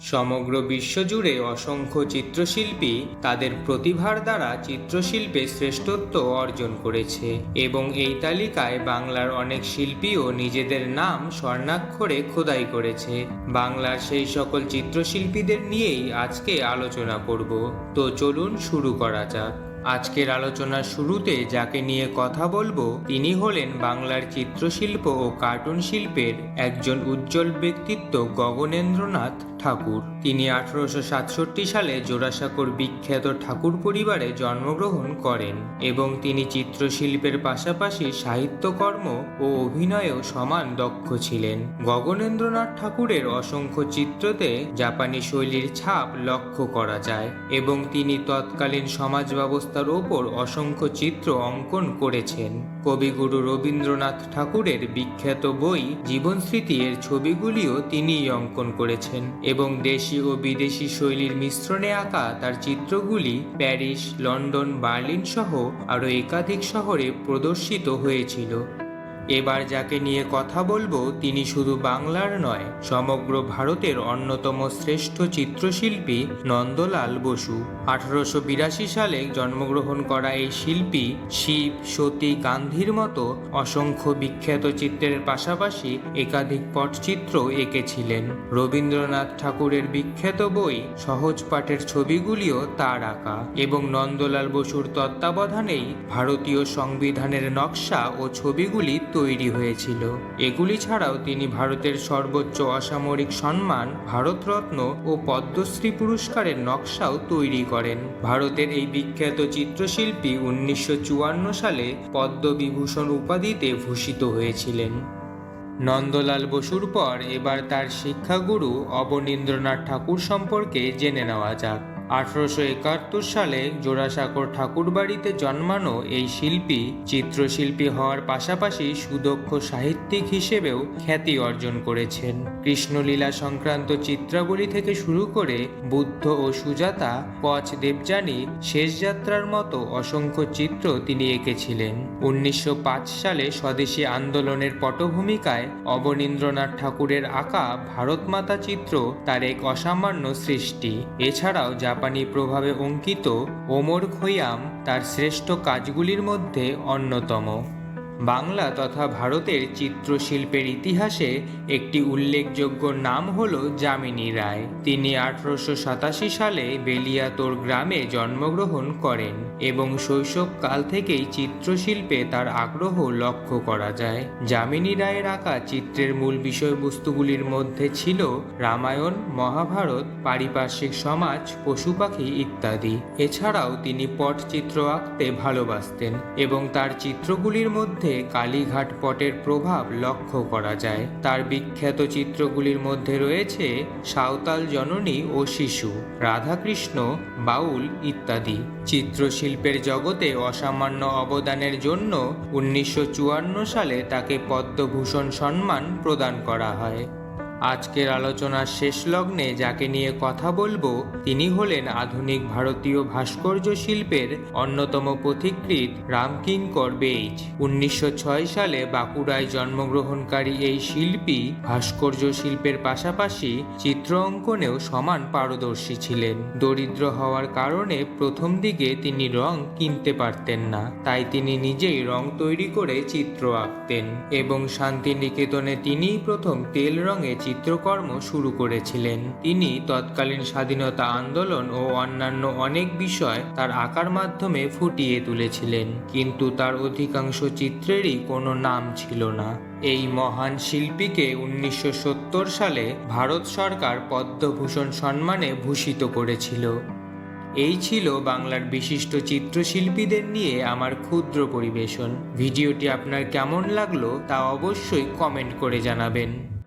সমগ্র বিশ্বজুড়ে অসংখ্য চিত্রশিল্পী তাদের প্রতিভার দ্বারা চিত্রশিল্পে শ্রেষ্ঠত্ব অর্জন করেছে এবং এই তালিকায় বাংলার অনেক শিল্পীও নিজেদের নাম স্বর্ণাক্ষরে খোদাই করেছে। বাংলার সেই সকল চিত্রশিল্পীদের নিয়েই আজকে আলোচনা করব। তো চলুন শুরু করা যাক। আজকের আলোচনার শুরুতে যাকে নিয়ে কথা বলব, তিনি হলেন বাংলার চিত্রশিল্প ও কার্টুন শিল্পের একজন উজ্জ্বল ব্যক্তিত্ব গগনেন্দ্রনাথ ঠাকুর। তিনি আঠারোশো সাতষট্টি সালে জোড়াসাঁকোর বিখ্যাত ঠাকুর পরিবারে জন্মগ্রহণ করেন এবং তিনি চিত্রশিল্পের পাশাপাশি সাহিত্যকর্ম ও অভিনয়েও সমান দক্ষ ছিলেন। গগনেন্দ্রনাথ ঠাকুরের অসংখ্য চিত্রতে জাপানি শৈলীর ছাপ লক্ষ্য করা যায় এবং তিনি তৎকালীন সমাজ ব্যবস্থার ওপর অসংখ্য চিত্র অঙ্কন করেছেন। কবিগুরু রবীন্দ্রনাথ ঠাকুরের বিখ্যাত বই জীবনস্মৃতি এর ছবিগুলিও তিনিই অঙ্কন করেছেন এবং দেশি ও বিদেশি শৈলীর মিশ্রণে আঁকা তার চিত্রগুলি প্যারিস, লন্ডন, বার্লিন সহ আরও একাধিক শহরে প্রদর্শিত হয়েছিল। এবার যাকে নিয়ে কথা বলব, তিনি শুধু বাংলার নয়, সমগ্র ভারতের অন্যতম শ্রেষ্ঠ চিত্রশিল্পী নন্দলাল বসু। আঠারোশো বিরাশি সালে জন্মগ্রহণ করা এই শিল্পী শিব, সতী, গান্ধীর মতো অসংখ্য বিখ্যাত চিত্রের পাশাপাশি একাধিক পটচিত্র এঁকেছিলেন। রবীন্দ্রনাথ ঠাকুরের বিখ্যাত বই সহজ পাঠের ছবিগুলিও তার আঁকা এবং নন্দলাল বসুর তত্ত্বাবধানেই ভারতীয় সংবিধানের নকশা ও ছবিগুলি তৈরি হয়েছিল। এগুলি ছাড়াও তিনি ভারতের সর্বোচ্চ অসামরিক সম্মান, ভারতরত্ন ও পদ্মশ্রী পুরস্কারের নকশাও তৈরি করেন। ভারতের এই বিখ্যাত চিত্রশিল্পী উনিশশো চুয়ান্ন সালে পদ্মবিভূষণ উপাধিতে ভূষিত হয়েছিলেন। নন্দলাল বসুর পর এবার তার শিক্ষাগুরু অবনীন্দ্রনাথ ঠাকুর সম্পর্কে জেনে নেওয়া যাক। আঠারোশো একাত্তর সালে জোড়াসাঁকোর ঠাকুরবাড়িতে জন্মানো এই শিল্পী চিত্রশিল্পী হওয়ার পাশাপাশি সুদক্ষ সাহিত্যিক হিসেবেও খ্যাতি অর্জন করেছেন। কৃষ্ণলীলা সংক্রান্ত চিত্রাবলী থেকে শুরু করে বুদ্ধ ও সুজাতা কচ দেবযানী শেষ যাত্রার মতো অসংখ্য চিত্র তিনি এঁকেছিলেন। উনিশশো পাঁচ সালে স্বদেশী আন্দোলনের পটভূমিকায় অবনীন্দ্রনাথ ঠাকুরের আঁকা ভারতমাতা চিত্র তার এক অসামান্য সৃষ্টি। এছাড়াও জাপানি প্রভাবে অঙ্কিত ওমর খৈয়াম তার শ্রেষ্ঠ কাজগুলির মধ্যে অন্যতম। বাংলা তথা ভারতের চিত্রশিল্পের ইতিহাসে একটি উল্লেখযোগ্য নাম হল যামিনী রায়। তিনি আঠারোশো সাতাশি সালে বেলিয়াতোর গ্রামে জন্মগ্রহণ করেন এবং শৈশবকাল থেকেই চিত্রশিল্পে তার আগ্রহ লক্ষ্য করা যায়। যামিনী রায়ের আঁকা চিত্রের মূল বিষয়বস্তুগুলির মধ্যে ছিল রামায়ণ, মহাভারত, পারিপার্শ্বিক সমাজ, পশু পাখি ইত্যাদি। এছাড়াও তিনি পটচিত্র আঁকতে ভালোবাসতেন এবং তার চিত্রগুলির মধ্যে কালীঘাট পটের প্রভাব লক্ষ্য করা যায়। তার বিখ্যাত চিত্রগুলির মধ্যে রয়েছে সাঁওতাল জননী ও শিশু, রাধাকৃষ্ণ, বাউল ইত্যাদি। চিত্রশিল্পের জগতে অসামান্য অবদানের জন্য উনিশশো চুয়ান্ন সালে তাকে পদ্মভূষণ সম্মান প্রদান করা হয়। আজকের আলোচনার শেষ লগ্নে যাকে নিয়ে কথা বলব, তিনি হলেন আধুনিক ভারতীয় ভাস্কর্য শিল্পের অন্যতম পথিকৃৎ রামকিঙ্কর বেইজ। উনিশশো সালে বাঁকুড়ায় জন্মগ্রহণকারী এই শিল্পী ভাস্কর্য শিল্পের পাশাপাশি চিত্র অঙ্কনেও সমান পারদর্শী ছিলেন। দরিদ্র হওয়ার কারণে প্রথম দিকে তিনি রং কিনতে পারতেন না, তাই তিনি নিজেই রং তৈরি করে চিত্র আঁকতেন এবং শান্তিনিকেতনে তিনিই প্রথম তেল রঙে চিত্রকর্ম শুরু করেছিলেন। তিনি তৎকালীন স্বাধীনতা আন্দোলন ও অন্যান্য অনেক বিষয় তার আঁকার মাধ্যমে ফুটিয়ে তুলেছিলেন। কিন্তু তার অধিকাংশ চিত্রেরই কোনো নাম ছিল না। এই মহান শিল্পীকে উনিশশো সত্তর সালে ভারত সরকার পদ্মভূষণ সম্মানে ভূষিত করেছিল। এই ছিল বাংলার বিশিষ্ট চিত্রশিল্পীদের নিয়ে আমার ক্ষুদ্র পরিবেশন। ভিডিওটি আপনার কেমন লাগল তা অবশ্যই কমেন্ট করে জানাবেন।